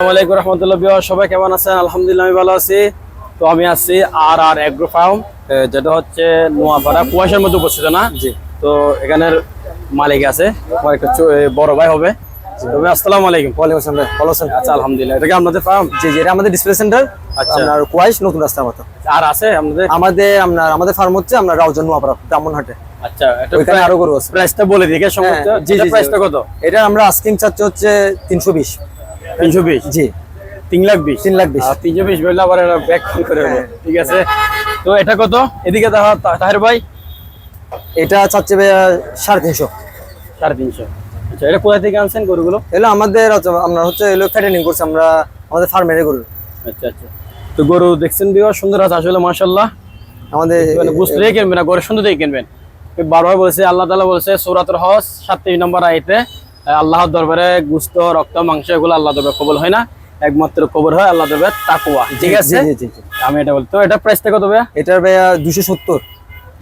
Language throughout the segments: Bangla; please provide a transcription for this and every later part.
আসসালামু আলাইকুম রহমতুল্লাহ বিহার সবাই কেমন আছেন? আলহামদুলিল্লাহ আমি ভালো আছি। তো আমি আছি আর আর এগ্রো ফার্ম যেটা হচ্ছে নোয়াপাড়া কুয়াশার মধ্যে উপস্থিত না? জি। তো এখানের মালিক আছে। আমার একটা বড় ভাই হবে। তবে আসসালামু আলাইকুম। ওয়ালাইকুম আসসালাম ভালো আছেন? আচ্ছা আলহামদুলিল্লাহ। এটা কি আপনাদের ফার্ম জি জি এটা আমাদের ডিসপ্লে সেন্টার আচ্ছা। আপনার কোয়াইশ নতুন রাস্তার মতো। আর আছে আপনাদের? আমাদের আপনার আমাদের ফার্ম হচ্ছে আপনার রাউজান নোয়াপাড়া ব্রাহ্মণহাটে। আচ্ছা এটা ওইখানে আরও গরু আছে। প্রাইসটা বলে দিই হ্যাঁ, জি, জি জি, জি। প্রাইসটা কত? এটা আমরা আস্কিং চাচ্ছি হচ্ছে তিনশো বিশ। তিনশো বিশ? জি। তিন লাখ বিশ? তিন লাখ বিশ তিনশো বিশ বললে আবার ব্যাক করে হলো। হ্যাঁ। ঠিক আছে? তো এটা কত? এদিকে তাহের ভাই? এটা চাচ্ছে সাড়ে তিনশো। সাড়ে তিনশো। আচ্ছা এটা কোথা থেকে আনছেন গরুগুলো? এগুলো আমাদের হচ্ছে হচ্ছে এগুলো ফ্যাটেনিং করছে আমরা আমাদের ফার্মের গরু। আচ্ছা আচ্ছা। তো গরু দেখছেন বিও সুন্দর আছে আসলে মাশাল্লাহ আমাদের মানে বুঝতে কিনবেন না গরু সুন্দর দিয়ে কিনবেন বারবার বলছে আল্লাহ তালা বলছে সৌরাতুর হস সাতত্রিশ নম্বর আইতে আল্লাহর দরবারে গুস্ত রক্ত মাংস এগুলো আল্লাহ দরবার কবল হয় না। একমাত্র কবর হয় আল্লাহ দরবার তাকুয়া ঠিক আছে। আমি এটা বলতো এটা প্রাইসটা কত ভাইয়া? এটার ভাইয়া দুশো সত্তর।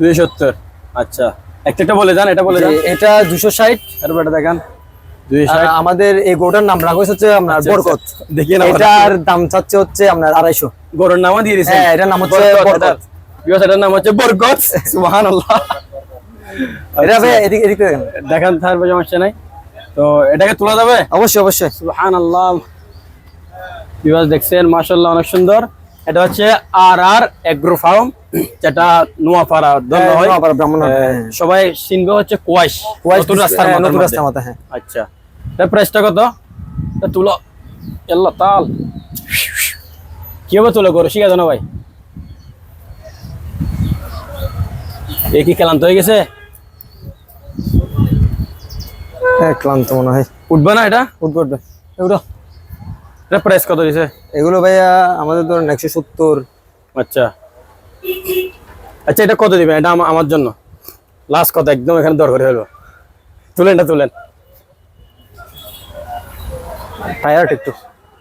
দুই সত্তর। আচ্ছা। একটা একটা বলে যান এটা বলে যান। এটা দুশো ষাট। তারপর এটা দেখান। আমাদের এই গরুটার নাম রাখা হচ্ছে আপনার আচ্ছা, বরকত। দেখিয়ে না এটার দাম চাচ্ছে হচ্ছে আপনার আড়াইশো। গরুর নামও দিয়ে দিয়েছেন। হ্যাঁ, এটার নাম হচ্ছে বরকত। এটার নাম হচ্ছে বরকত। সুবহানাল্লাহ। এটা ভাইয়া এদিকে এদিকে দেখেন। দেখান থাকবে সমস্যা নাই। তো এটাকে তোলা যাবে? অবশ্যই অবশ্যই। সুবহানাল্লাহ। বিকজ দেখছেন অনেক সুন্দর। এটা হচ্ছে আর আর এগ্রো ফার্ম যেটা নোয়াপাড়া ধন্য হ্যাঁ, হয়। ব্রাহ্মণহাট, আহ, হ্যাঁ। সবাই চিনবে হচ্ছে কোয়াইশ। কোয়াইশ নতুন রাস্তার হ্যাঁ, নতুন। রাস্তার মাথা হ্যাঁ। আচ্ছা। এটা প্রাইসটা কত? এটা তুলো। এল্লা তাল। কীভাবে তুলে করো শিখা জানো ভাই। এ কি ক্লান্ত হয়ে গেছে? হ্যাঁ ক্লান্ত মনে হয়। উঠবে না এটা? উঠবে উঠবে। এগুলো? এটা প্রাইস কত দিছে? এগুলো ভাইয়া আমাদের ধরুন একশো সত্তর। আচ্ছা। আচ্ছা এটা কত দিবেন এটা আমার জন্য। লাস্ট কত? একদম এখানে দরকারি হলো তুলেন এটা তুলেন। টায়ার একটু।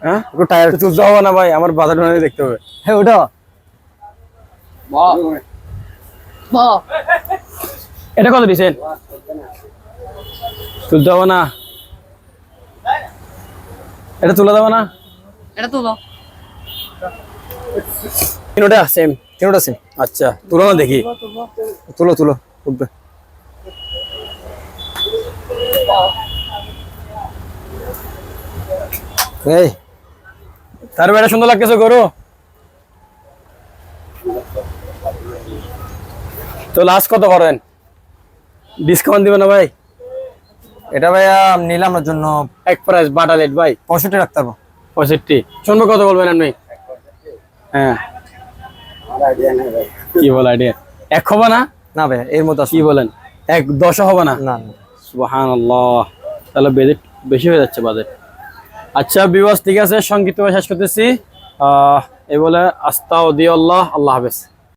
হ্যাঁ? একটু টায়ার একটু তুলতে হবে না ভাই আমার বাজার বানিয়ে দেখতে হবে। হ্যাঁ ওটা এটা কত দিছেন? তুলতে হবে না। এটা তুলে দেবো না? এটা তুলো। তিনটা সেম তিনটা সিম আচ্ছা তুলো না দেখি। তুলো তুলো উঠবে। এই তার বেটা সুন্দর লাগতেছে গরু। তো লাস্ট কত করেন? ডিসকাউন্ট দিবেন না ভাই? এটা ভাইয়া নিলাম আপনার জন্য এক প্রাইস বাটা লেট ভাই। পঁয়ষট্টি রাখতে পারব। পঁয়ষট্টি। শুনব কত বলবেন আপনি? হ্যাঁ। কি বল আইডিয়া এক হবে না? না ভাইয়া এর মতো কি বলেন? এক দশ হবে না? না সুবাহান তাহলে বেজেট বেশি হয়ে যাচ্ছে বাজেট আচ্ছা বিবাস ঠিক আছে সংক্ষিপ্ত শেষ করতেছি। আহ এই বলে আস্তা ও আল্লাহ আল্লাহ হাফেজ।